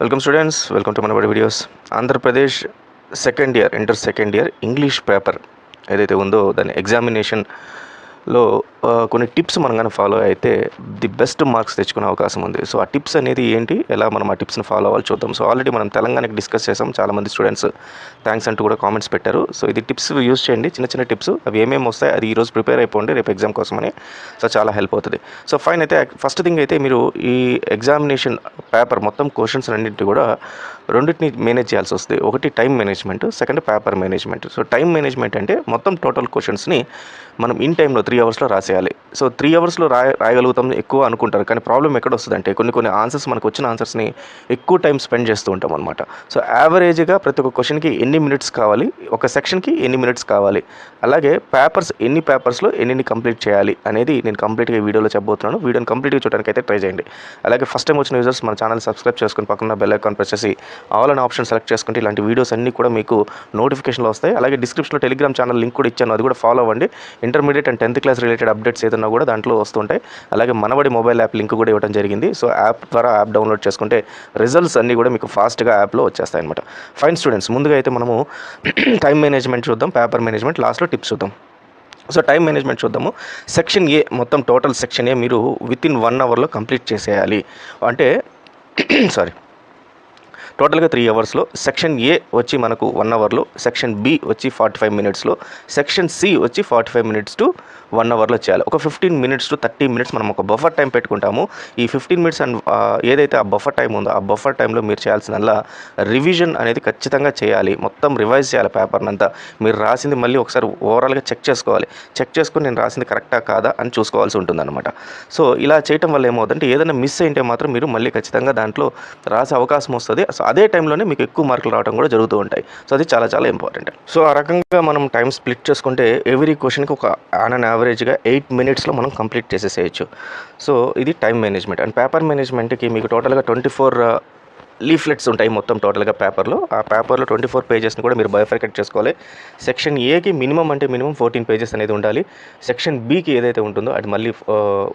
Welcome students welcome to Manabadi videos Andhra Pradesh second year inter second year English paper ఏదైతే ఉందో దాని examination లో కొన్ని tips మనం కానీ ఫాలో అయితే ది బెస్ట్ మార్క్స్ తెచ్చుకునే అవకాశం ఉంది. సో ఆ టిప్స్ అనేది ఏంటి? ఎలా మనం ఆ టిప్స్ని ఫాలో అవ్వాలి చూద్దాం. సో ఆల్రెడీ మనం తెలంగాణకి డిస్కస్ చేసాం. చాలామంది స్టూడెంట్స్ థ్యాంక్స్ అంటూ కూడా కామెంట్స్ పెట్టారు. సో ఇది టిప్స్ యూస్ చేయండి. చిన్న చిన్న టిప్స్. అవి ఏమేమి వస్తాయి? అది ఈరోజు ప్రిపేర్ అయిపోండి. రేపు ఎగ్జామ్ కోసమని. సో చాలా హెల్ప్ అవుతుంది. సో ఫైన్ అయితే ఫస్ట్ థింగ్ అయితే మీరు ఈ ఎగ్జామినేషన్ పేపర్ మొత్తం క్వశ్చన్స్ అన్నింటి కూడా రెండింటిని మేనేజ్ చేయాల్సి వస్తుంది. ఒకటి time management second paper management so time management అంటే మొత్తం టోటల్ క్వశ్చన్స్ని మనం ఇన్ టైంలో త్రీ అవర్స్లో రాసేయాలి. సో త్రీ అవర్స్లో రాయ రాయగలుగుతాం ఎక్కువ అనుకుంటారు. కానీ ప్రాబ్లం ఎక్కడ వస్తుంది అంటే కొన్ని కొన్ని ఆన్సర్స్ మనకు వచ్చిన ఆన్సర్స్ని ఎక్కువ టైం స్పెండ్ చేస్తూ ఉంటాం అనమాట సో యావరేజ్గా ప్రతి ఒక్క క్వశ్చన్కి ఎన్ని మినిట్స్ కావాలి? ఒక సెక్షన్కి ఎన్ని మినిట్స్ కావాలి? అలాగే పేపర్స్ ఎన్ని పేపర్స్లో ఎన్ని కంప్లీట్ చేయాలి? అనేది నేను కంప్లీట్గా వీడియోలో చెప్పబోతున్నాను. వీడియోని కంప్లీట్గా చూడడానికి అయితే ట్రై చేయండి. అలాగే ఫస్ట్ టైం వచ్చిన యూజర్స్ మన ఛానల్ సబ్స్క్రైబ్ చేసుకుని పక్కన బెల్ ఐకాన్ ప్రెస్ చేసి ఆల్ అనే ఆప్షన్ సెలెక్ట్ చేసుకుంటే ఇలాంటి వీడియోస్ అన్నీ కూడా మీకు నోటిఫికేషన్లో వస్తాయి. అలాగే డిస్క్రిప్షన్లో టెలిగ్రామ్ ఛానల్ లింక్ కూడా ఇచ్చాను. అది కూడా ఫాలో అవ్వండి. Intermediate and tenth class related updates ఏదన్నా కూడా దాంట్లో వస్తుంటాయి అలాగే మనబడి మొబైల్ యాప్ లింక్ కూడా ఇవ్వడం జరిగింది. సో యాప్ ద్వారా యాప్ డౌన్లోడ్ చేసుకుంటే రిజల్ట్స్ అన్నీ కూడా మీకు ఫాస్ట్గా యాప్లో వచ్చేస్తాయి అనమాట ఫైన్ స్టూడెంట్స్ ముందుగా అయితే మనము టైం మేనేజ్మెంట్ చూద్దాం. పేపర్ మేనేజ్మెంట్ లాస్ట్లో టిప్స్ చూద్దాం. సో టైం మేనేజ్మెంట్ చూద్దాము. సెక్షన్ ఏ మొత్తం టోటల్ సెక్షన్ ఏ మీరు విత్ ఇన్ వన్ అవర్లో కంప్లీట్ చేసేయాలి. అంటే సారీ. టోటల్గా త్రీ అవర్స్లో సెక్షన్ ఏ వచ్చి మనకు వన్ అవర్లో సెక్షన్ బి వచ్చి ఫార్టీ ఫైవ్ మినిట్స్లో సెక్షన్ సి వచ్చి forty five minutes to one అవర్లో చేయాలి. ఒక fifteen minutes to thirty minutes మనం ఒక బఫర్ టైం పెట్టుకుంటాము. ఈ ఫిఫ్టీన్ మినిట్స్ అండ్ ఏదైతే ఆ బఫర్ టైం ఉందో ఆ బఫర్ టైంలో మీరు చేయాల్సిన రివిజన్ అనేది ఖచ్చితంగా చేయాలి. మొత్తం రివైజ్ చేయాలి పేపర్ని అంతా. మీరు రాసింది మళ్ళీ ఒకసారి ఓవరాల్గా చెక్ చేసుకోవాలి. చెక్ చేసుకుని నేను రాసింది కరెక్టా కాదా అని చూసుకోవాల్సి ఉంటుందన్నమాట. సో ఇలా చేయటం వల్ల ఏమవుతుందంటే ఏదైనా మిస్ అయింటే మాత్రం మీరు మళ్ళీ ఖచ్చితంగా దాంట్లో రాసే అవకాశం వస్తుంది. సో అదే టైంలోనే మీకు ఎక్కువ మార్కులు రావడం కూడా జరుగుతూ ఉంటాయి. సో అది చాలా చాలా ఇంపార్టెంట్ సో ఆ రకంగా మనం టైం స్ప్లిట్ చేసుకుంటే ఎవ్రీ క్వశ్చన్కి ఒక ఆన్ అన్ యావరేజ్గా ఎయిట్ మినిట్స్లో మనం కంప్లీట్ చేసేసేయచ్చు. సో ఇది టైం మేనేజ్మెంట్ అండ్ పేపర్ మేనేజ్మెంట్కి మీకు టోటల్గా ట్వంటీ ఫోర్ లీఫ్లెట్స్ ఉంటాయి మొత్తం టోటల్గా పేపర్లో. ఆ పేపర్లో ట్వంటీ ఫోర్ పేజెస్ని కూడా మీరు బయోఫికెట్ చేసుకోవాలి. సెక్షన్ ఏకి మినిమం అంటే మినిమం ఫోర్టీన్ పేజెస్ అనేది ఉండాలి. సెక్షన్ బీకి ఏదైతే ఉంటుందో అది మళ్ళీ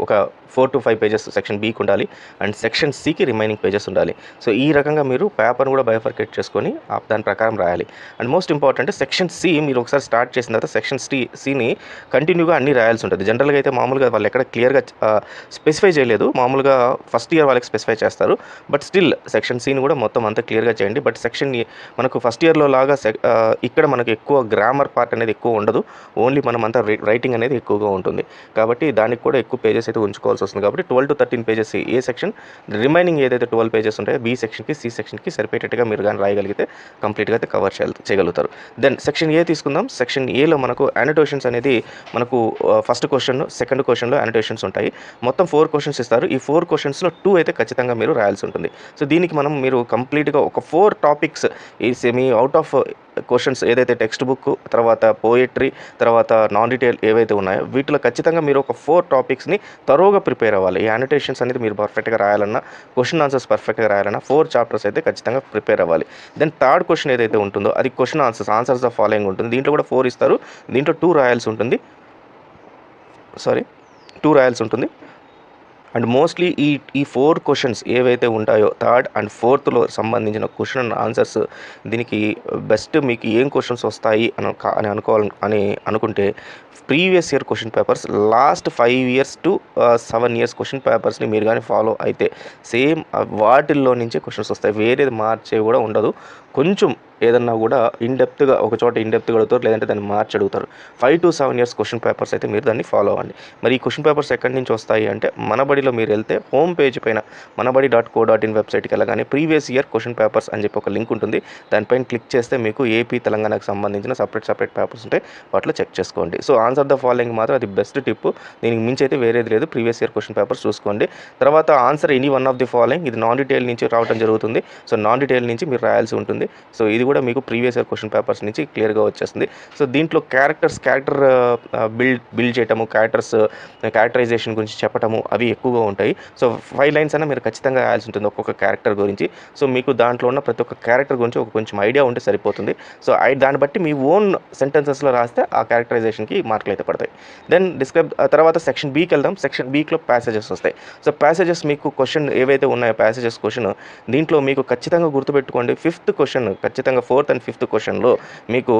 ఒక four to five pages section బీకి ఉండాలి. అండ్ సెక్షన్ సికి రిమైనింగ్ పేజెస్ ఉండాలి. సో ఈ రకంగా మీరు పేపర్ని కూడా బయోఫర్కెట్ చేసుకొని దాని ప్రకారం రాయాలి. And most important section C మీరు ఒకసారి స్టార్ట్ చేసిన తర్వాత సెక్షన్ సి సిని కంటిన్యూగా అన్ని రాయాల్సి ఉంటుంది. జనరల్గా అయితే మామూలుగా వాళ్ళు ఎక్కడ క్లియర్గా స్పెసిఫై చేయలేదు. మామూలుగా ఫస్ట్ ఇయర్ వాళ్ళకి స్పెసిఫై చేస్తారు. బట్ స్టిల్ సెక్షన్ సీని కూడా మొత్తం అంతా క్లియర్గా చేయండి. బట్ సెక్షన్ మనకు ఫస్ట్ ఇయర్లో లాగా ఇక్కడ మనకు ఎక్కువ గ్రామర్ పార్ట్ అనేది ఎక్కువ ఉండదు. ఓన్లీ మనం అంతా రైటింగ్ అనేది ఎక్కువగా ఉంటుంది. కాబట్టి దానికి కూడా ఎక్కువ పేజెస్ అయితే ఉంచుకోవాల్సి వస్తుంది. కాబట్టి twelve to thirteen pages A section remaining ఏదైతే ట్వెల్వ్ పేజెస్ ఉంటాయో బి సెక్షన్కి సి సెక్షన్కి సరిపోయేటట్టుగా మీరు కానీ రాయగలిగితే కంప్లీట్గా అయితే కవర్ చేయగలుగుతారు. దెన్ సెక్షన్ ఏ తీసుకుందాం. సెక్షన్ ఏలో మనకు అనోటేషన్స్ అనేది మనకు ఫస్ట్ క్వశ్చన్ సెకండ్ క్వశ్చన్లో అనోటేషన్స్ ఉంటాయి. మొత్తం ఫోర్ క్వశ్చన్స్ ఇస్తారు. ఈ ఫోర్ క్వశ్చన్స్లో టూ అయితే ఖచ్చితంగా మీరు రాయాల్సి ఉంటుంది. సో దీనికి మనం మీరు కంప్లీట్గా ఒక ఫోర్ టాపిక్స్ ఈ సెమీ అవుట్ ఆఫ్ క్వశ్చన్స్ ఏదైతే టెక్స్ట్ బుక్ తర్వాత పోయట్రీ తర్వాత నాన్ డీటెయిల్ ఏవైతే ఉన్నాయో వీటిలో ఖచ్చితంగా మీరు ఒక ఫోర్ టాపిక్స్ని తరోగా ప్రిపేర్ అవ్వాలి. ఈ యానిటేషన్స్ అనేది మీరు పర్ఫెక్ట్గా రాయాలన్నా క్వశ్చన్ ఆన్సర్స్ పర్ఫెక్ట్గా రాయాలన్నా ఫోర్ చాప్టర్స్ అయితే ఖచ్చితంగా ప్రిపేర్ అవ్వాలి. దెన్ థర్డ్ క్వశ్చన్ ఏదైతే ఉంటుందో అది question answers answers of following ఉంటుంది. దీంట్లో కూడా ఫోర్ ఇస్తారు. దీంట్లో టూ రాయల్స్ ఉంటుంది. సారీ టూ రాయల్స్ ఉంటుంది. అండ్ మోస్ట్లీ ఈ ఈ ఫోర్ క్వశ్చన్స్ ఏవైతే ఉంటాయో థర్డ్ అండ్ ఫోర్త్లో సంబంధించిన క్వశ్చన్ అండ్ ఆన్సర్స్ దీనికి బెస్ట్ మీకు ఏం క్వశ్చన్స్ వస్తాయి అని అని అనుకోవాలి అని అనుకుంటే previous year question papers last five years to seven years question పేపర్స్ని మీరు కానీ ఫాలో అయితే సేమ్ uh, వాటిల్లో నుంచే క్వశ్చన్స్ వస్తాయి. వేరేది మార్చే కూడా ఉండదు. కొంచెం ఏదన్నా కూడా ఇన్డెప్త్గా ఒక చోట ఇన్డెప్త్గా అడుగుతారు లేదంటే దాన్ని మార్చి అడుగుతారు. Five to seven years question papers అయితే మీరు దాన్ని ఫాలో అవ్వండి. మరి ఈ క్వశ్చన్ పేపర్స్ ఎక్కడి నుంచి వస్తాయి అంటే మనబడిలో మీరు వెళ్తే హోమ్ పేజ్ పైన Manabadi dot co dot in వెబ్సైట్కి వెళ్ళగానే ప్రీవియస్ ఇయర్ క్వశ్చన్ పేపర్స్ అని చెప్పి ఒక లింక్ ఉంటుంది. దానిపైన క్లిక్ చేస్తే మీకు ఏపీ తెలంగాణకు సంబంధించిన సపరేట్ సపరేట్ పేపర్స్ ఉంటాయి. వాటిలో చెక్ చేసుకోండి. సో ఆన్సర్ ద ఫాలోయింగ్ మాత్రం అది బెస్ట్ టిప్ దీనికి మించి అయితే వేరేది లేదు. ప్రీవియస్ ఇయర్ క్వశ్చన్ పేపర్స్ చూసుకోండి. తర్వాత answer any one of the following ఇది నాన్ డీటెయిల్ నుంచి రావడం జరుగుతుంది. సో నాన్ డీటెయిల్ నుంచి మీరు రాయాల్సి ఉంటుంది. సో ఇది కూడా మీకు ప్రీవియస్ ఇయర్ క్వశ్చన్ పేపర్స్ నుంచి క్లియర్గా వచ్చేస్తుంది. సో దీంట్లో క్యారెక్టర్స్ క్యారెక్టర్ బిల్డ్ బిల్డ్ చేయటము క్యారెక్టర్స్ క్యారెక్టరైజేషన్ uh, గురించి చెప్పటము అవి ఎక్కువగా ఉంటాయి. సో ఫైవ్ లైన్స్ అయినా మీరు ఖచ్చితంగా రాయాల్సి ఉంటుంది ఒక్కొక్క క్యారెక్టర్ గురించి. సో మీకు దాంట్లో ఉన్న ప్రతి ఒక్క క్యారెక్టర్ గురించి ఒక కొంచెం ఐడియా ఉంటే సరిపోతుంది. సో దాన్ని బట్టి మీ ఓన్ సెంటెన్సెస్లో రాస్తే ఆ క్యారెక్టరైజేషన్కి మార్కులు అయితే పడతాయి. దెన్ డిస్క్రైబ్ తర్వాత సెక్షన్ బీకి వెళ్దాం. సెక్షన్ బీక్లో ప్యాసేజెస్ వస్తాయి. సో ప్యాసేజెస్ మీకు క్వశ్చన్ ఏవైతే ఉన్నాయో ప్యాసేజెస్ క్వశ్చన్ దీంట్లో మీకు ఖచ్చితంగా గుర్తుపెట్టుకోండి. ఫిఫ్త్ క్వశ్చన్ ఖచ్చితంగా ఫోర్త్ అండ్ ఫిఫ్త్ క్వశ్చన్లో మీకు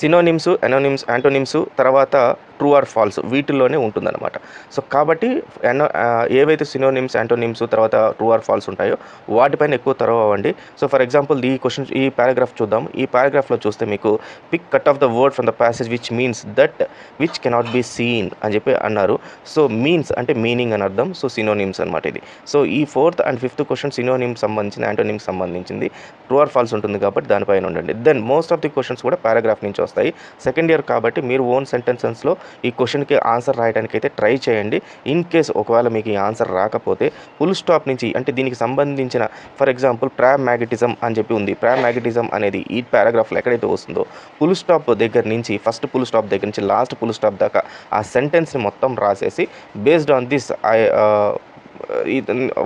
సినోనిమ్స్ ఎనోనిమ్స్ యాంటోనిమ్స్ తర్వాత ట్రూ ఆర్ ఫాల్స్ వీటిల్లోనే ఉంటుందన్నమాట. సో కాబట్టి ఏవైతే సినోనిమ్స్ యాంటోనిమ్స్ తర్వాత ట్రూ ఆర్ ఫాల్స్ ఉంటాయో వాటిపైన ఎక్కువ తరవ అవ్వండి. సో ఫర్ ఎగ్జాంపుల్ ఈ క్వశ్చన్ ఈ పారాగ్రాఫ్ చూద్దాం. ఈ పారాగ్రాఫ్లో చూస్తే మీకు pick cut of the word from the passage which means that which cannot be seen అని చెప్పి అన్నారు. సో మీన్స్ అంటే మీనింగ్ అని అర్థం. సో సినోనిమ్స్ అనమాట ఇది. సో ఈ fourth and fifth question synonym సంబంధించిన యాంటోనిమ్స్ సంబంధించింది. ట్రూ ఆర్ ఫాల్స్ ఉంటుంది కాబట్టి దానిపైన ఉండండి. Then most of the questions కూడా పారాగ్రాఫ్ నుంచి వస్తాయి. సెకండ్ ఇయర్ కాబట్టి మీరు ఓన్ సెంటెన్సెస్లో ఈ క్వశ్చన్కి ఆన్సర్ రాయడానికి అయితే ట్రై చేయండి. ఇన్ కేస్ ఒకవేళ మీకు ఈ ఆన్సర్ రాకపోతే ఫుల్ స్టాప్ నుంచి అంటే దీనికి సంబంధించిన ఫర్ ఎగ్జాంపుల్ ప్రామాగ్నటిజం అని చెప్పి ఉంది. ప్రామాగ్నటిజం అనేది ఈ పారాగ్రాఫ్లో ఎక్కడైతే వస్తుందో ఫుల్ స్టాప్ దగ్గర నుంచి ఫస్ట్ ఫుల్ స్టాప్ దగ్గర నుంచి లాస్ట్ ఫుల్ స్టాప్ దాకా ఆ సెంటెన్స్ని మొత్తం రాసేసి based on this I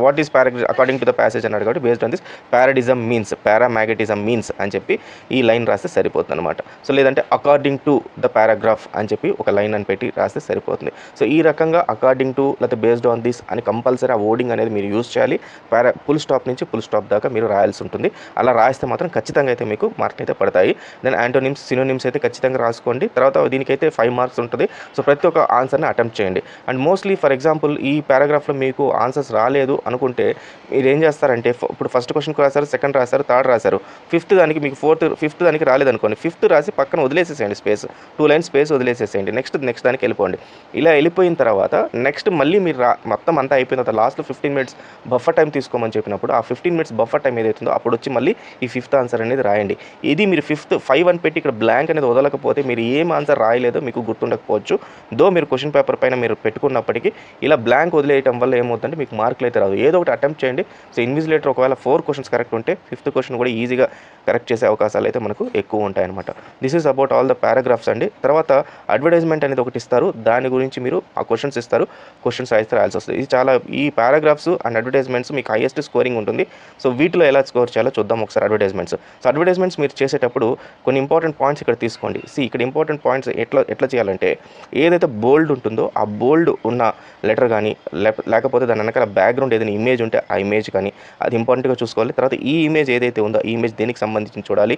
what is para according to the passage అన్నాడు కాబట్టి based on this paradigm means paramagnetism means అని చెప్పి ఈ లైన్ రాస్తే సరిపోతుంది అనమాట సో లేదంటే అకార్డింగ్ టు ద పారాగ్రాఫ్ అని చెప్పి ఒక లైన్ అని పెట్టి రాస్తే సరిపోతుంది. సో ఈ రకంగా అకార్డింగ్ టు లేకపోతే బేస్డ్ ఆన్ దిస్ అని కంపల్సరీ ఆ ఓడింగ్ అనేది మీరు యూజ్ చేయాలి. పారా ఫుల్ స్టాప్ నుంచి ఫుల్ స్టాప్ దాకా మీరు రాయాల్సి ఉంటుంది. అలా రాస్తే మాత్రం ఖచ్చితంగా అయితే మీకు మార్కులు అయితే పడతాయి. దెన్ యాంటోనిమ్స్ సినోనిమ్స్ అయితే ఖచ్చితంగా రాసుకోండి. తర్వాత దీనికైతే ఫైవ్ మార్క్స్ ఉంటుంది. సో ప్రతి ఒక్క ఆన్సర్ని అటెంప్ట్ చేయండి. అండ్ మోస్ట్లీ ఫర్ ఎగ్జాంపుల్ ఈ పారాగ్రాఫ్లో మీకు ఆన్సర్స్ రాలేదు అనుకుంటే మీరు ఏం చేస్తారంటే ఇప్పుడు ఫస్ట్ క్వశ్చన్కి రాశారు సెకండ్ రాశారు థర్డ్ రాశారు. ఫిఫ్త్ దానికి మీకు ఫోర్త్ ఫిఫ్త్ దానికి రాలేదనుకోండి ఫిఫ్త్ రాసి పక్కన వదిలేసేసేయండి స్పేస్. టూ లైన్స్ స్పేస్ వదిలేసేసేయండి. నెక్స్ట్ నెక్స్ట్ దానికి వెళ్ళిపోండి. ఇలా వెళ్ళిపోయిన తర్వాత నెక్స్ట్ మళ్ళీ మీరు రా మొత్తం అంతా అయిపోయిన తర్వాత లాస్ట్లో ఫిఫ్టీన్ మినిట్స్ బఫర్ టైం తీసుకోమని చెప్పినప్పుడు ఆ ఫిఫ్టీన్ మినిట్స్ బఫర్ టైం ఏదైతుందో అప్పుడు వచ్చి మళ్ళీ ఈ ఫిఫ్త్ ఆన్సర్ అనేది రాయండి. ఇది మీరు ఫిఫ్త్ ఫైవ్ అని పెట్టి ఇక్కడ బ్లాంక్ అనేది వదలకపోతే మీరు ఏం ఆన్సర్ రాయలేదో మీకు గుర్తుండకపోవచ్చు. దో మీరు క్వశ్చన్ పేపర్ పైన మీరు పెట్టుకున్నప్పటికీ ఇలా బ్లాంక్ వదిలేయటం వల్ల ఏమవుతుందంటే మీకు మార్కులు అయితే రాదు. ఏదో ఒకటి అటెంప్ట్ చేయండి. సో ఇన్విజిలేటర్ ఒకవేళ ఫోర్ క్వశ్చన్స్ కరెక్ట్ ఉంటే ఫిఫ్త్ క్వశ్చన్ కూడా ఈజీగా కరెక్ట్ చేసే అవకాశాలు అయితే మనకు ఎక్కువ ఉంటాయన్నమాట. This is about all the paragraphs అండి. తర్వాత అడ్వర్టైజ్మెంట్ అనేది ఒకటి ఇస్తారు. దాని గురించి మీరు ఆ క్వశ్చన్స్ ఇస్తారు. క్వశ్చన్స్ అయితే రాయాల్సి వస్తుంది. ఇది చాలా ఈ పారాగ్రాఫ్స్ అండ్ అడ్వర్టైజ్మెంట్స్ మీకు హైయెస్ట్ స్కోరింగ్ ఉంటుంది. సో వీటిలో ఎలా స్కోర్ చేయాలో చూద్దాం ఒకసారి అడ్వర్టైజ్మెంట్స్ సో అడ్వర్టైజ్మెంట్స్ మీరు చేసేటప్పుడు కొన్ని ఇంపార్టెంట్ పాయింట్స్ ఇక్కడ తీసుకోండి. సి ఇక్కడ ఇంపార్టెంట్ పాయింట్స్ ఎట్లా ఎట్లా చేయాలంటే ఏదైతే బోల్డ్ ఉంటుందో ఆ బోల్డ్ ఉన్న లెటర్ కానీ లేకపోతే దాని వెనకాల బ్యాక్గ్రౌండ్ ఏదైనా ఇమేజ్ ఉంటే ఆ ఇమేజ్ కానీ అది ఇంపార్టెంట్గా చూసుకోవాలి. తర్వాత ఈ ఇమేజ్ ఏదైతే ఉందో ఈ ఇమేజ్ దేనికి సంబంధించి చూడాలి.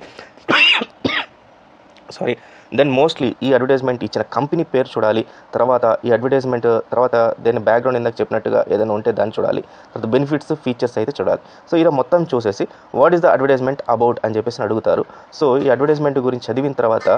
సారీ దెన్ మోస్ట్లీ ఈ అడ్వర్టైజ్మెంట్ ఇచ్చిన కంపెనీ పేరు చూడాలి. తర్వాత ఈ అడ్వర్టైజ్మెంట్ తర్వాత దాని బ్యాక్గ్రౌండ్ ఇందాక చెప్పినట్టుగా ఏదైనా ఉంటే దాన్ని చూడాలి. తర్వాత బెనిఫిట్స్ ఫీచర్స్ అయితే చూడాలి. సో ఇలా మొత్తం చూసేసి what is the advertisement about అని చెప్పేసి అడుగుతారు. సో ఈ అడ్వర్టైజ్మెంట్ గురించి చదివిన తర్వాత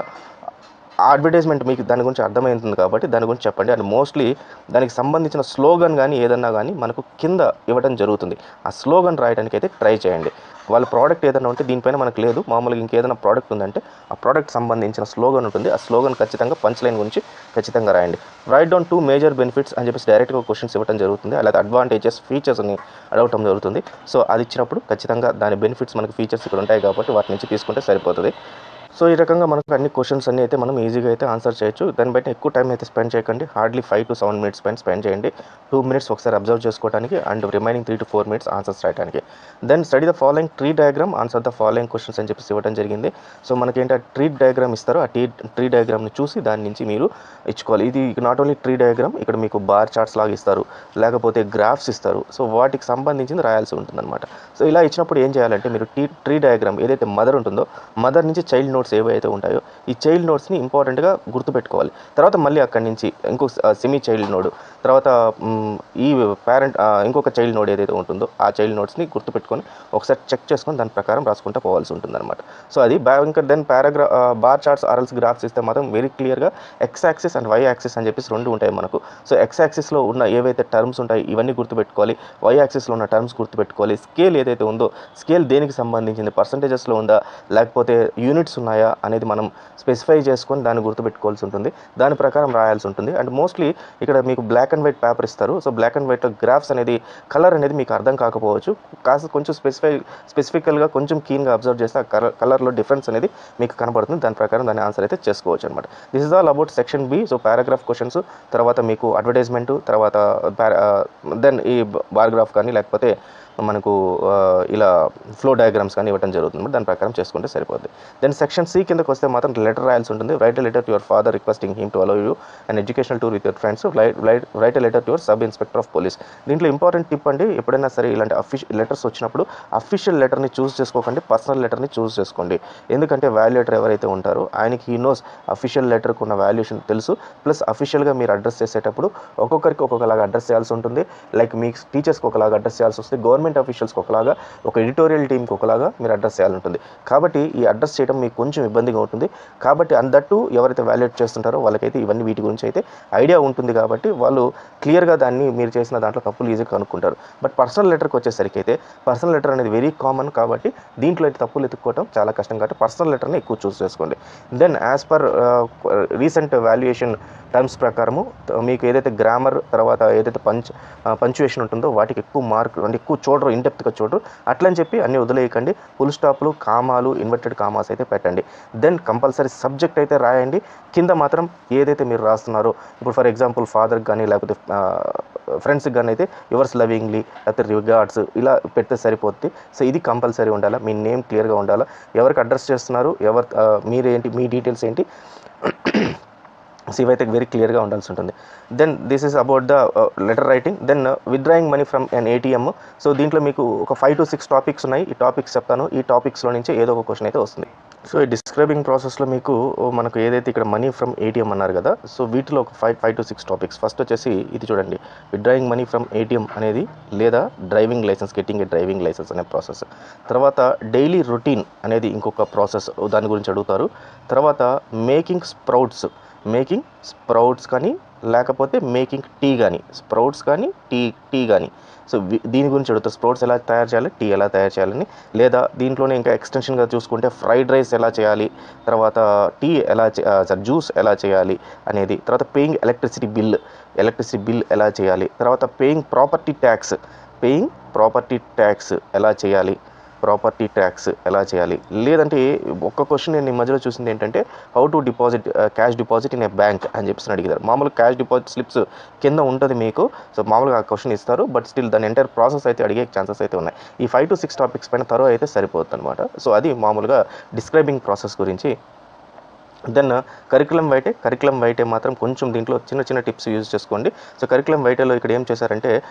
అడ్వర్టైజ్మెంట్ మీకు దాని గురించి అర్థమవుతుంది కాబట్టి దాని గురించి చెప్పండి. అండ్ మోస్ట్లీ దానికి సంబంధించిన స్లోగన్ కానీ ఏదన్నా కానీ మనకు కింద ఇవ్వడం జరుగుతుంది. ఆ స్లోగన్ రాయడానికి అయితే ట్రై చేయండి. వాళ్ళ ప్రోడక్ట్ ఏదైనా ఉంటే దీనిపైన మనకు లేదు. మామూలుగా ఇంకేదైనా ప్రోడక్ట్ ఉందంటే ఆ ప్రోడక్ట్ సంబంధించిన స్లోగన్ ఉంటుంది. ఆ స్లోగన్ ఖచ్చితంగా పంచ్ లైన్ గురించి ఖచ్చితంగా రాయండి. Write down two major benefits అని చెప్పేసి డైరెక్ట్గా క్వశ్చన్స్ ఇవ్వడం జరుగుతుంది. అలాగే అడ్వాంటేజెస్ ఫీచర్స్ని అడగటం జరుగుతుంది. సో అది ఇచ్చినప్పుడు ఖచ్చితంగా దాని బెనిఫిట్స్ మనకి ఫీచర్స్ ఇక్కడ ఉంటాయి కాబట్టి వాటి నుంచి తీసుకుంటే సరిపోతుంది. సో ఈ రకంగా మనకు అన్ని క్వశ్చన్స్ అన్ని అయితే మనం ఈజీగా అయితే ఆన్సర్ చేయొచ్చు. దాన్ని బట్టి ఎక్కువ టైం అయితే స్పెండ్ చేయకండి. Hardly five to seven minutes పైన స్పెండ్ చేయండి. టూ మినిట్స్ ఒకసారి అబ్జర్వ్ చేసుకోవడానికి and remaining three to four minutes answers రాయడానికి then study the following tree diagram answer the following questions అని చెప్పేసి ఇవ్వడం జరిగింది. సో మనకి ఆ ట్రీ డయాగ్రామ్ ఇస్తారు ఆ టీ ట్రీ డయాగ్రామ్ని చూసి దాని నుంచి మీరు ఇచ్చుకోవాలి. ఇది నాట్ ఓన్లీ ట్రీ డయాగ్రామ్ ఇక్కడ మీకు బార్ చార్ట్స్ లాగా ఇస్తారు. లేకపోతే గ్రాఫ్స్ ఇస్తారు. సో వాటికి సంబంధించింది రాయాల్సి ఉంటుందన్నమాట. సో ఇలా ఇచ్చినప్పుడు ఏం చేయాలంటే మీరు టీ ట్రీ డయాగ్రామ్ ఏదైతే మదర్ ఉంటుందో మదర్ నుంచి చైల్డ్ నోట్స్ ఏవైతే ఉంటాయో ఈ చైల్డ్ నోట్స్ని ఇంపార్టెంట్గా గుర్తుపెట్టుకోవాలి. తర్వాత మళ్ళీ అక్కడి నుంచి ఇంకొక సెమీ చైల్డ్ నోడ్ తర్వాత ఈ పేరెంట్ ఇంకొక చైల్డ్ నోడ్ ఏదైతే ఉంటుందో ఆ చైల్డ్ నోట్స్ని గుర్తుపెట్టుకొని ఒకసారి చెక్ చేసుకొని దాని ప్రకారం రాసుకుంటూ పోవాల్సి ఉంటుంది సో అది బ్యా ఇంకా దెన్ పారాగ్రా బార్ చార్ట్స్ ఆర్ఎల్స్ గ్రాఫ్స్ ఇస్తే మాత్రం వెరీ క్లియర్గా X axis and Y axis అని చెప్పేసి రెండు ఉంటాయి మనకు. సో ఎక్స్ యాక్సిస్లో ఉన్న ఏవైతే టర్మ్స్ ఉంటాయి ఇవన్నీ గుర్తుపెట్టుకోవాలి. వై యాక్సిస్లో ఉన్న టర్మ్స్ గుర్తుపెట్టుకోవాలి. స్కేల్ ఏదైతే ఉందో స్కేల్ దేనికి సంబంధించింది పర్సంటేజెస్లో ఉందా లేకపోతే యూనిట్స్ ఉన్నాయి ఉన్నాయా అనేది మనం స్పెసిఫై చేసుకొని దాన్ని గుర్తుపెట్టుకోవాల్సి ఉంటుంది. దాని ప్రకారం రాయాల్సి ఉంటుంది. అండ్ మోస్ట్లీ ఇక్కడ మీకు బ్లాక్ అండ్ వైట్ పేపర్ ఇస్తారు. సో బ్లాక్ అండ్ వైట్లో గ్రాఫ్స్ అనేది కలర్ అనేది మీకు అర్థం కాకపోవచ్చు. కాస్త కొంచెం స్పెసిఫై స్పెసిఫికల్గా కొంచెం కీన్గా అబ్జర్వ్ చేస్తే ఆ కలర్ కలర్లో డిఫరెన్స్ అనేది మీకు కనబడుతుంది. దాని ప్రకారం దాని ఆన్సర్ అయితే చేసుకోవచ్చు అనమాట this is all about section B so paragraph questions తర్వాత మీకు అడ్వర్టైజ్మెంట్ తర్వాత uh, దెన్ ఈ బార్గ్రాఫ్ కానీ లేకపోతే మనకు ఇలా ఫ్లో డయాగ్రామ్స్ కానీ ఇవ్వడం జరుగుతుంది. దాని ప్రకారం చేసుకుంటే సరిపోద్ది. దెన్ సెక్షన్ సి కిందకి వస్తే మాత్రం లెటర్ రాయాల్సి ఉంటుంది. Write letter to your father requesting him to allow you and educational tour with your friends write letter to your sub inspector of police దీంట్లో ఇంపార్టెంట్ టిప్ అండి ఎప్పుడైనా సరే ఇలాంటి అఫీషియల్ లెటర్స్ వచ్చినప్పుడు అఫీషియల్ లెటర్ని చూస్ చేసుకోకండి పర్సనల్ లెటర్ని చూస్ చేసుకోండి. ఎందుకంటే వాల్యుయేటర్ ఎవరైతే ఉంటారో ఆయనకి హీ నోస్ అఫీషియల్ లెటర్కి ఉన్న వాల్యుయేషన్ తెలుసు. ప్లస్ అఫీషియల్గా మీరు అడ్రస్ చేసేటప్పుడు ఒక్కొక్కరికి ఒక్కొక్కలాగా అడ్రస్ చేయాల్సి ఉంటుంది. లైక్ మీ టీచర్స్కి ఒకలాగా అడ్రస్ చేయాల్సి వస్తుంది గవర్నమెంట్ గవర్నమెంట్ అఫీషియల్స్కి ఒకలాగా ఒక ఎడిటోరియల్ టీంకి ఒకలాగా మీరు అడ్రస్ చేయాలంటుంది. కాబట్టి ఈ అడ్రస్ చేయడం మీకు కొంచెం ఇబ్బందిగా ఉంటుంది. కాబట్టి అందట్టు ఎవరైతే వాల్యుయేట్ చేస్తుంటారో వాళ్ళకైతే ఇవన్నీ వీటి గురించి అయితే ఐడియా ఉంటుంది కాబట్టి వాళ్ళు క్లియర్గా దాన్ని మీరు చేసిన దాంట్లో తప్పులు ఈజీగా కనుక్కుంటారు. బట్ పర్సనల్ లెటర్కి వచ్చేసరికి అయితే పర్సనల్ లెటర్ అనేది వెరీ కామన్ కాబట్టి దీంట్లో అయితే తప్పులు ఎత్తుక్కోవడం చాలా కష్టం కాబట్టి పర్సనల్ లెటర్ని ఎక్కువ చూస్ చేసుకోండి. Then as per recent valuation terms ప్రకారము మీకు ఏదైతే గ్రామర్ తర్వాత ఏదైతే పంచ్ పంచువేషన్ uh, ఉంటుందో వాటికి ఎక్కువ మార్క్ అంటే ఎక్కువ చూడరు ఇండెప్త్గా చూడరు. అట్లని చెప్పి అన్ని వదిలేయకండి. ఫుల్ స్టాప్లు కామాలు ఇన్వర్టెడ్ కామాస్ అయితే పెట్టండి. దెన్ కంపల్సరీ సబ్జెక్ట్ అయితే రాయండి. కింద మాత్రం ఏదైతే మీరు రాస్తున్నారో ఇప్పుడు ఫర్ ఎగ్జాంపుల్ ఫాదర్కి కానీ లేకపోతే ఫ్రెండ్స్కి కానీ అయితే యువర్స్ లవింగ్లీ లేకపోతే రిగార్డ్స్ ఇలా పెడితే సరిపోద్ది. సో ఇది కంపల్సరీ ఉండాలా? మీ నేమ్ క్లియర్గా ఉండాలా? ఎవరికి అడ్రస్ చేస్తున్నారు? ఎవరు మీరేంటి? మీ డీటెయిల్స్ ఏంటి? సో అయితే వెరీ క్లియర్గా ఉండాల్సి ఉంటుంది. Then this is about the letter writing then withdrawing money from an ATM so దీంట్లో మీకు ఒక ఫైవ్ టు సిక్స్ టాపిక్స్ ఉన్నాయి. ఈ టాపిక్స్ చెప్తాను. ఈ టాపిక్స్లో నుంచి ఏదో ఒక క్వశ్చన్ అయితే వస్తుంది. సో ఈ డిస్క్రైబింగ్ ప్రాసెస్లో మీకు మనకు ఏదైతే ఇక్కడ మనీ ఫ్రమ్ ఏటీఎం అన్నారు కదా సో వీటిలో ఒక five five to six topics first వచ్చేసి ఇది చూడండి. విత్డ్రాయింగ్ మనీ ఫ్రమ్ ఏటీఎం అనేది లేదా driving licence getting a driving licence అనే ప్రాసెస్ తర్వాత డైలీ రొటీన్ అనేది ఇంకొక ప్రాసెస్ దాని గురించి అడుగుతారు. తర్వాత మేకింగ్ స్ప్రౌట్స్ మేకింగ్ స్ప్రౌట్స్ కానీ లేకపోతే మేకింగ్ టీ కానీ స్ప్రౌట్స్ కానీ టీ టీ కానీ. సో దీని గురించి అడుగుతారు స్ప్రౌట్స్ ఎలా తయారు చేయాలి టీ ఎలా తయారు చేయాలని లేదా దీంట్లోనే ఇంకా ఎక్స్టెన్షన్గా చూసుకుంటే ఫ్రైడ్ రైస్ ఎలా చేయాలి తర్వాత టీ ఎలా జ్యూస్ ఎలా చేయాలి అనేది తర్వాత paying electricity bill electricity bill ఎలా చేయాలి తర్వాత paying property tax paying property tax ఎలా చేయాలి ప్రాపర్టీ ట్యాక్స్ ఎలా చేయాలి? లేదంటే ఒక్క క్వశ్చన్ నేను ఈ మధ్యలో చూసింది ఏంటంటే how to deposit cash deposit in a bank అని చెప్పేసి అడిగారు. మామూలు క్యాష్ డిపాజిట్ స్లిప్స్ కింద ఉంటుంది మీకు. సో మామూలుగా ఆ క్వశ్చన్ ఇస్తారు. బట్ స్టిల్ దాని ఎంటైర్ ప్రాసెస్ అయితే అడిగే ఛాన్సెస్ అయితే ఉన్నాయి. ఈ ఫైవ్ టు సిక్స్ టాపిక్స్ పైన తర్వాత అయితే సరిపోతుంది అనమాట సో అది మామూలుగా డిస్క్రైబింగ్ ప్రాసెస్ గురించి then curriculum vitae curriculum vitae మాత్రం కొంచెం దీంట్లో చిన్న చిన్న టిప్స్ యూజ్ చేసుకోండి. సో కరికులం వైటేలో ఇక్కడ ఏం చేశారంటే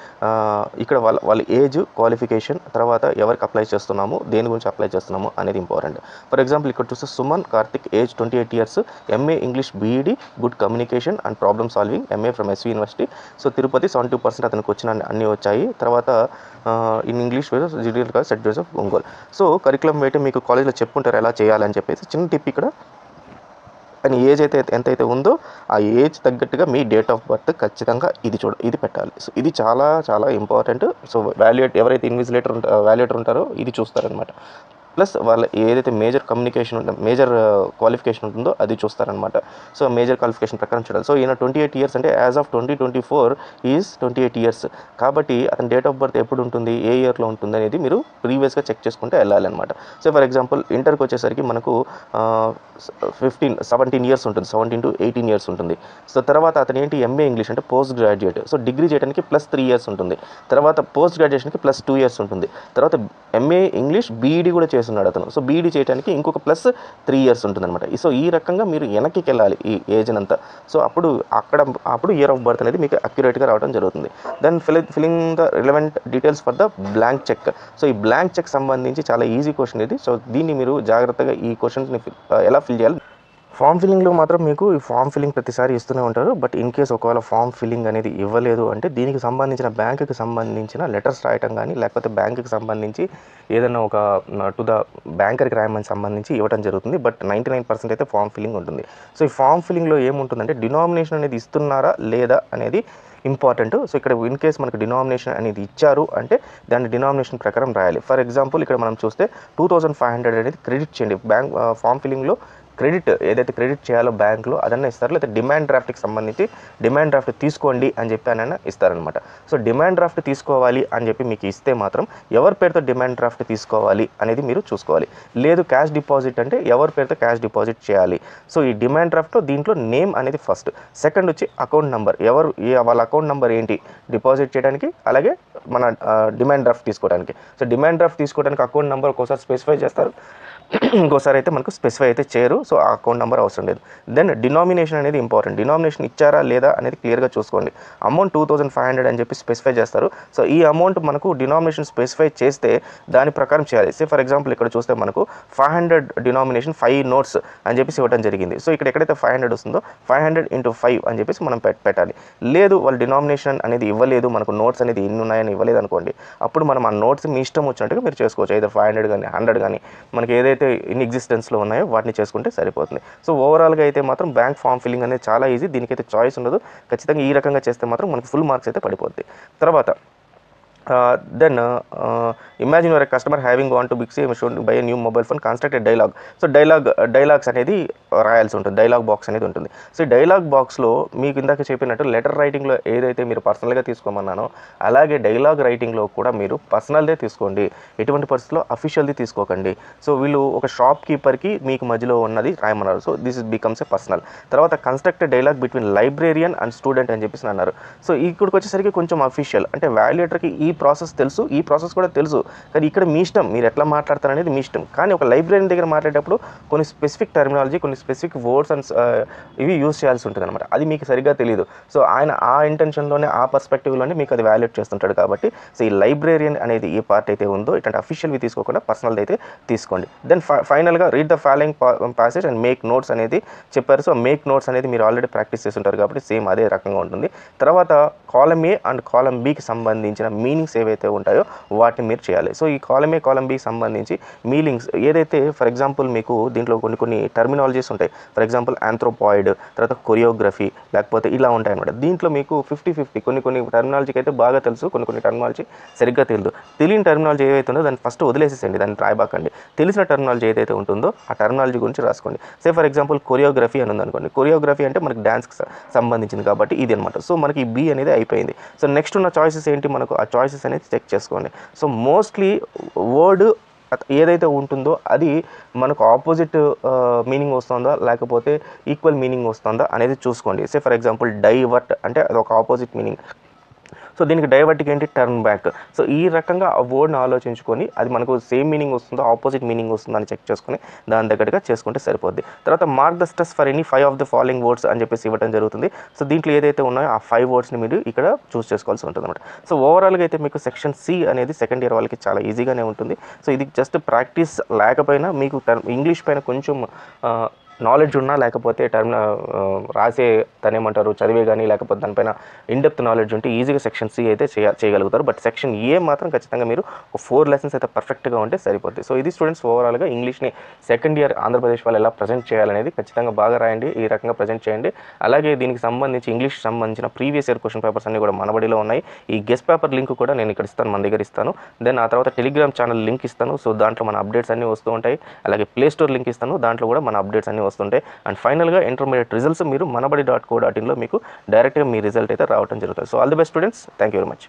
ఇక్కడ వాళ్ళ వాళ్ళ ఏజ్ క్వాలిఫికేషన్ తర్వాత ఎవరికి అప్లై చేస్తున్నాము దేని గురించి అప్లై చేస్తున్నాము అనేది ఇంపార్టెంట్ ఫర్ ఎగ్జాంపుల్ ఇక్కడ చూస్తే Suman Karthik age twenty eight years MA English BEd good communication and problem solving MA from SV university so Tirupati seventy percent అతనికి వచ్చిన అన్ని- అన్నీ వచ్చాయి. తర్వాత in English జిడియల్ set Joseph Ongole. So curriculum vitae మీకు కాలేజ్లో చెప్పుంటారు ఎలా చేయాలని చెప్పేసి చిన్న టిప్ ఇక్కడ కానీ ఏజ్ అయితే ఎంతైతే ఉందో ఆ ఏజ్ తగ్గట్టుగా మీ డేట్ ఆఫ్ బర్త్ ఖచ్చితంగా ఇది చూడ ఇది పెట్టాలి. సో ఇది చాలా చాలా ఇంపార్టెంట్. సో వాల్యుయేట్ ఎవరైతే ఇన్విజిలేటర్ ఉంటా వాల్యుయేటర్ ఉంటారో ఇది చూస్తారనమాట ప్లస్ వాళ్ళ ఏదైతే మేజర్ కమ్యూనికేషన్ ఉంటుందో మేజర్ క్వాలిఫికేషన్ ఉంటుందో అది చూస్తారనమాట సో మేజర్ క్వాలిఫికేషన్ ప్రకారం చూడాలి. సో ఈయన ట్వంటీ ఎయిట్ ఇయర్స్ అంటే as of twenty twenty four is twenty eight years కాబట్టి అతని డేట్ ఆఫ్ బర్త్ ఎప్పుడు ఉంటుంది ఏ ఇయర్లో ఉంటుంది అనేది మీరు ప్రీవియస్గా చెక్ చేసుకుంటే వెళ్ళాలన్నమాట. సో ఫర్ ఎగ్జాంపుల్ ఇంటర్కి వచ్చేసరికి మనకు ఫిఫ్టీన్ సెవెంటీన్ ఇయర్స్ ఉంటుంది. సెవెంటీన్ టు ఎయిటీన్ ఇయర్స్ ఉంటుంది. సో తర్వాత అతను ఏంటి ఎంఏ ఇంగ్లీష్ అంటే పోస్ట్ గ్రాడ్యుయేట్ సో డిగ్రీ చేయడానికి ప్లస్ త్రీ ఇయర్స్ ఉంటుంది. తర్వాత పోస్ట్ గ్రాడ్యుయేషన్కి ప్లస్ టూ ఇయర్స్ ఉంటుంది. తర్వాత ఎంఏ ఇంగ్లీష్ బీఈడి కూడా చేస్తున్నాడు అతను. సో బీఈడి చేయడానికి ఇంకొక ప్లస్ త్రీ ఇయర్స్ ఉంటుందన్నమాట. సో ఈ రకంగా మీరు వెనక్కి వెళ్ళాలి ఈ ఏజ్ అంతా. సో అప్పుడు అక్కడ అప్పుడు ఇయర్ ఆఫ్ బర్త్ అనేది మీకు అక్యురేట్గా రావడం జరుగుతుంది. Then fill filling the relevant details for the blank cheque so ఈ బ్లాంక్ చెక్ సంబంధించి చాలా ఈజీ క్వశ్చన్ ఇది. సో దీన్ని మీరు జాగ్రత్తగా ఈ క్వశ్చన్స్ని ఎలా ఫిల్ చేయాలి? ఫామ్ ఫిల్లింగ్లో మాత్రం మీకు ఈ ఫామ్ ఫిల్లింగ్ ప్రతిసారి ఇస్తూనే ఉంటారు. బట్ ఇన్ కేస్ ఒకవేళ ఫామ్ ఫిల్లింగ్ అనేది ఇవ్వలేదు అంటే దీనికి సంబంధించిన బ్యాంకుకి సంబంధించిన లెటర్స్ రాయటం కానీ లేకపోతే బ్యాంకుకి సంబంధించి ఏదైనా ఒక టు ద బ్యాంకర్కి రాయమని సంబంధించి ఇవ్వడం జరుగుతుంది. బట్ నైంటీ నైన్ పర్సెంట్ అయితే ఫామ్ ఫిల్లింగ్ ఉంటుంది. సో ఈ ఫామ్ ఫిల్లింగ్లో ఏముంటుందంటే డినామినేషన్ అనేది ఇస్తున్నారా లేదా అనేది ఇంపార్టెంట్. సో ఇక్కడ ఇన్ కేస్ మనకు డినామినేషన్ అనేది ఇచ్చారు అంటే దాని డినామినేషన్ ప్రకారం రాయాలి. ఫర్ ఎగ్జాంపుల్ ఇక్కడ మనం చూస్తే టూ థౌసండ్ ఫైవ్ హండ్రెడ్ అనేది క్రెడిట్ చేయండి. బ్యాంక్ ఫామ్ ఫిల్లింగ్లో క్రెడిట్ ఏదైతే క్రెడిట్ చేయాలో బ్యాంకులో అదన్నా ఇస్తారు? లేకపోతే డిమాండ్ డ్రాఫ్ట్కి సంబంధించి డిమాండ్ డ్రాఫ్ట్ తీసుకోండి అని చెప్పి అనైనా ఇస్తారనమాట. సో డిమాండ్ డ్రాఫ్ట్ తీసుకోవాలి అని చెప్పి మీకు ఇస్తే మాత్రం ఎవరి పేరుతో డిమాండ్ డ్రాఫ్ట్ తీసుకోవాలి అనేది మీరు చూసుకోవాలి. లేదు క్యాష్ డిపాజిట్ అంటే ఎవరి పేరుతో క్యాష్ డిపాజిట్ చేయాలి. సో ఈ డిమాండ్ డ్రాఫ్ట్లో దీంట్లో నేమ్ అనేది ఫస్ట్. సెకండ్ వచ్చి అకౌంట్ నెంబర్. ఎవరు వాళ్ళ అకౌంట్ నెంబర్ ఏంటి? డిపాజిట్ చేయడానికి అలాగే మన డిమాండ్ డ్రాఫ్ట్ తీసుకోవడానికి. సో డిమాండ్ డ్రాఫ్ట్ తీసుకోవడానికి అకౌంట్ నెంబర్ ఒకసారి స్పెసిఫై చేస్తారు. ఇంకోసారి అయితే మనకు స్పెసిఫై అయితే చేయరు. సో ఆ అకౌంట్ నెంబర్ అవసరం లేదు. దెన్ డినామినేషన్ అనేది ఇంపార్టెంట్ డినామినేషన్ ఇచ్చారా లేదా అనేది క్లియర్గా చూసుకోండి. Amount two thousand five hundred అని చెప్పి స్పెసిఫై చేస్తారు. సో ఈ అమౌంట్ మనకు డినామినేషన్ స్పెసిఫై చేస్తే దాని ప్రకారం చేయాలి. సే ఫర్ ఎగ్జాంపుల్ ఇక్కడ చూస్తే మనకు five hundred denomination five notes అని చెప్పేసి ఇవ్వడం జరిగింది. సో ఇక్కడ ఎక్కడైతే ఫైవ్ హండ్రెడ్ వస్తుందో ఫైవ్ హండ్రెడ్ ఇంటూ ఫైవ్ అని చెప్పేసి మనం పెట్టాలి. లేదు వాళ్ళు డినామినేషన్ అనేది ఇవ్వలేదు. మనకు నోట్స్ అనేది ఇన్ని ఉన్నాయని ఇవ్వలేదు అనుకోండి. అప్పుడు మనం ఆ నోట్స్ మీ ఇష్టం వచ్చినట్టుగా మీరు చేసుకోవచ్చు. అయితే ఫైవ్ హండ్రెడ్ కానీ హండ్రెడ్ కానీ మనకి ఏదైతే ఇన్ ఎగ్జిస్టెన్స్లో ఉన్నాయో వాటిని చేసుకుంటే సరిపోతుంది. సో ఓవరాల్గా అయితే మాత్రం బ్యాంక్ ఫామ్ ఫిల్లింగ్ అనేది చాలా ఈజీ. దీనికైతే చాయిస్ ఉండదు. ఖచ్చితంగా ఈ రకంగా చేస్తే మాత్రం మనకి ఫుల్ మార్క్స్ అయితే పడిపోద్ది. తర్వాత then imagine your customer having want to Biks shown buy new mobile phone constructed dialogue so dialogue dialogues అనేది uh, రాయాల్సి ఉంటుంది. డైలాగ్ బాక్స్ అనేది ఉంటుంది. సో ఈ డైలాగ్ బాక్స్లో మీకు ఇందాక చెప్పినట్టు లెటర్ రైటింగ్లో ఏదైతే మీరు పర్సనల్గా తీసుకోమన్నానో అలాగే డైలాగ్ రైటింగ్లో కూడా మీరు పర్సనల్దే తీసుకోండి. ఎటువంటి పరిస్థితుల్లో అఫీషియల్ది తీసుకోకండి. సో వీళ్ళు ఒక షాప్ కీపర్కి మీకు మధ్యలో ఉన్నది రాయమన్నారు. So this is becomes a personal తర్వాత constructed dialogue between librarian and student అని చెప్పేసి అన్నారు. సో ఇక్కడికి వచ్చేసరికి కొంచెం అఫీషియల్ అంటే వాల్యుయేటర్కి ఈ ప్రాసెస్ తెలుసు ఈ ప్రాసెస్ కూడా తెలుసు. కానీ ఇక్కడ మీ ఇష్టం మీరు ఎట్లా మాట్లాడతారు అనేది మీ ఇష్టం. కానీ ఒక లైబ్రరీ దగ్గర మాట్లాడేటప్పుడు కొన్ని స్పెసిఫిక్ టెర్మినాలజీ కొన్ని స్పెసిఫిక్ వర్డ్స్ అండ్ ఇవి యూస్ చేయాల్సి ఉంటుంది అనమాట అది మీకు సరిగ్గా తెలియదు సో ఆయన ఆ ఇంటెన్షన్లోనే ఆ పర్స్పెక్టివ్లోనే మీకు అది వాల్యుయేట్ చేస్తుంటాడు కాబట్టి సో ఈ లైబ్రేరియన్ అనేది ఏ పార్ట్ అయితే ఉందో ఇట్లాంటి అఫీషియల్వి తీసుకోకుండా పర్సనల్ది అయితే తీసుకోండి. దెన్ ఫైనల్గా read the following passage and make notes అనేది చెప్పారు. సో మేక్ నోట్స్ అనేది మీరు ఆల్రెడీ ప్రాక్టీస్ చేస్తుంటారు కాబట్టి సేమ్ అదే రకంగా ఉంటుంది. తర్వాత కాలం ఏ అండ్ కాలం బికి సంబంధించిన మీనింగ్స్ ఏవైతే ఉంటాయో వాటిని మీరు చేయాలి. సో ఈ కాలం ఏ కాలం బికి సంబంధించి మీలింగ్స్ ఏదైతే ఫర్ ఎగ్జాంపుల్ మీకు దీంట్లో కొన్ని కొన్ని టర్మినాలజీస్ ఉంటాయి. ఫర్ ఎగ్జాంపుల్ ఆంథ్రోపాయిడ్ తర్వాత కొరియోగ్రఫీ లేకపోతే ఇలా ఉంటాయి అనమాట దీంట్లో మీకు ఫిఫ్టీ ఫిఫ్టీ కొన్ని కొన్ని టర్మినాలజీకి అయితే బాగా తెలుసు కొన్ని కొన్ని టర్మినాలజీ సరిగ్గా తెలియదు. తెలియని టర్మినాలజీ ఏదైతే ఉందో దాన్ని ఫస్ట్ వదిలేసేసండి దాన్ని రాయబాకండి తెలిసిన టర్మినాలజీ ఏదైతే ఉంటుందో ఆ టర్మినాలజీ గురించి రాసుకోండి. సే ఫర్ ఎగ్జాంపుల్ కొరియోగ్రఫీ అని ఉందనుకోండి. కొరియోగ్రఫీ అంటే మనకి డ్యాన్స్కి సంబంధించింది కాబట్టి ఇది అనమాట సో మనకి బి అనేది అయిపోయింది. సో నెక్స్ట్ ఉన్న చాయిసెస్ ఏంటి? మనకు ఆ చాయిస్ చాయిసెస్ అనేది చెక్ చేసుకోండి. సో మోస్ట్లీ వర్డ్ ఏదైతే ఉంటుందో అది మనకు ఆపోజిట్ మీనింగ్ uh, వస్తుందా లేకపోతే ఈక్వల్ మీనింగ్ వస్తుందా అనేది చూసుకోండి. సే ఫర్ ఎగ్జాంపుల్ డైవర్ట్ అంటే అది ఒక ఆపోజిట్ మీనింగ్ సో దీనికి డైవర్టిక్ ఏంటి? టర్న్ బ్యాక్ సో ఈ రకంగా ఆ వర్డ్ని ఆలోచించుకొని అది మనకు సేమ్ మీనింగ్ వస్తుందో? ఆపోజిట్ మీనింగ్ వస్తుందో? అని చెక్ చేసుకొని దాని దగ్గరగా చేసుకుంటే సరిపోద్ది. తర్వాత mark the stress for any five of the following words అని చెప్పేసి ఇవ్వడం జరుగుతుంది. సో దీంట్లో ఏదైతే ఉన్నాయో ఆ ఫైవ్ వర్డ్స్ని మీరు ఇక్కడ చూస్ చేసుకోవాల్సి ఉంటుంది అనమాట సో ఓవరాల్గా అయితే మీకు సెక్షన్ సి అనేది సెకండ్ ఇయర్ వాళ్ళకి చాలా ఈజీగానే ఉంటుంది. సో ఇది జస్ట్ ప్రాక్టీస్ లేకపోయినా మీకు టర్మ్ ఇంగ్లీష్ పైన కొంచెం నాలెడ్జ్ ఉన్నా లేకపోతే టర్మ్ రాసే తనేమంటారు చదివే కానీ లేకపోతే దానిపైన ఇన్డెప్త్ నాలెడ్జ్ ఉంటే ఈజీగా సెక్షన్ సి అయితే చేయ చేయగలుగుతారు. బట్ సెక్షన్ ఏ మాత్రం ఖచ్చితంగా మీరు ఒక ఫోర్ లెసన్స్ అయితే పర్ఫెక్ట్గా ఉంటే సరిపోతుంది సో ఇది స్టూడెంట్స్ ఓవరాల్గా ఇంగ్లీష్ని సెకండ్ ఇయర్ ఆంధ్రప్రదేశ్ వాళ్ళు ఎలా ప్రజెంట్ చేయాలనేది ఖచ్చితంగా బాగా రాయండి ఈ రకంగా ప్రజెంట్ చేయండి. అలాగే దీనికి సంబంధించి ఇంగ్లీష్ సంబంధించిన ప్రీవియస్ ఇయర్ క్వశ్చన్ పేపర్స్ అన్ని కూడా మనబడిలో ఉన్నాయి. ఈ గెస్ట్ పేపర్ లింక్ కూడా నేను ఇక్కడ ఇస్తాను మన దగ్గర ఇస్తాను. దెన్ ఆ తర్వాత టెలిగ్రామ్ ఛానల్ లింక్ ఇస్తాను. సో దాంట్లో మన అప్డేట్స్ అన్నీ వస్తూ ఉంటాయి. అలాగే ప్లే స్టోర్ లింక్ ఇస్తాను. దాంట్లో కూడా మన అప్డేట్స్ అన్నీ వస్తుంటాయి అండ్ ఫైనల్గా ఇంటర్మీడియట్ రిజల్ట్స్ మీరు మనబడి డాట్ కో డాట్ ఇన్లో మీకు డైరెక్ట్గా మీ రిజల్ట్ అయితే రావడం జరుగుతుంది. So all the best students thank you very much